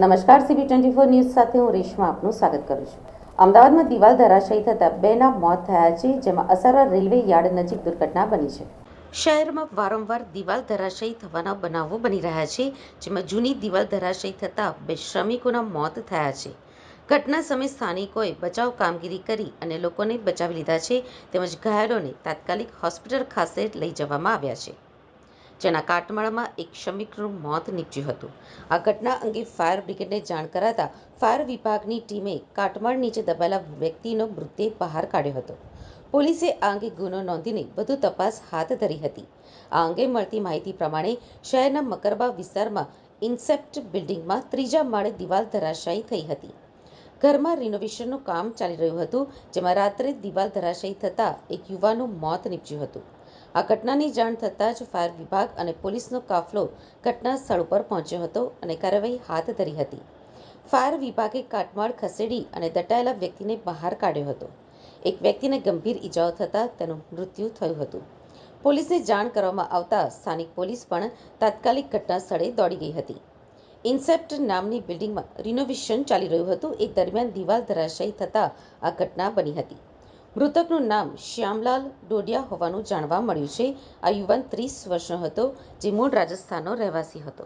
નમસ્કાર CB twenty four news સાથે હું રેશમા આપનું સ્વાગત કરું છું. અમદાવાદમાં દિવાલ ધરાશયી થતાં બેના મોત થયા છે, જેમાં અસારવા રેલવે યાર્ડ નજીક દુર્ઘટના બની છે. શહેરમાં વારંવાર દિવાલ ધરાશયી થવાના બનાવો બની રહ્યા છે, જેમાં જૂની દિવાલ ધરાશયી થતાં બે શ્રમિકોના મોત થયા છે. ઘટના સમયે સ્થાનિકોએ બચાવ કામગીરી કરી અને લોકોને બચાવી લીધા છે, તેમજ ઘાયલોને તાત્કાલિક હોસ્પિટલ ખાતે લઈ જવામાં આવ્યા છે. જેના કાટમાળમાં એક શ્રમિકનું મોત નીપજ્યું હતું. આ ઘટના અંગે ફાયર બ્રિગેડને જાણ કરાતા ફાયર વિભાગની ટીમે કાટમાળ નીચે દબાયેલા વ્યક્તિનો મૃતદેહ બહાર કાઢ્યો હતો. પોલીસે આ અંગે ગુનો નોંધીને વધુ તપાસ હાથ ધરી હતી. આ અંગે મળતી માહિતી પ્રમાણે શહેરના મકરબા વિસ્તારમાં ઇન્સેપ્ટ બિલ્ડિંગમાં ત્રીજા માળે દિવાલ ધરાશાયી થઈ હતી. ઘરમાં રિનોવેશનનું કામ ચાલી રહ્યું હતું, જેમાં રાત્રે દિવાલ ધરાશાયી થતાં એક યુવાનનું મોત નીપજ્યું હતું. આ ઘટનાની જાણ થતાં જ ફાયર વિભાગ અને પોલીસનો કાફલો ઘટના સ્થળ ઉપર પહોંચ્યો હતો અને કાર્યવાહી હાથ ધરી હતી. ફાયર વિભાગે કાટમાળ ખસેડી અને દટાયેલા વ્યક્તિને બહાર કાઢ્યો હતો. એક વ્યક્તિને ગંભીર ઈજાઓ થતાં તેનું મૃત્યુ થયું હતું. પોલીસને જાણ કરવામાં આવતા સ્થાનિક પોલીસ પણ તાત્કાલિક ઘટના સ્થળે દોડી ગઈ હતી. ઇન્સેપ્ટ નામની બિલ્ડિંગમાં રિનોવેશન ચાલી રહ્યું હતું. એ દરમિયાન દિવાલ ધરાશાયી થતાં આ ઘટના બની હતી. મૃતકનું નામ શ્યામલાલ ડોડિયા હોવાનું જાણવા મળ્યું છે. આ યુવાન ત્રીસ વર્ષનો હતો, જે મૂળ રાજસ્થાનનો રહેવાસી હતો.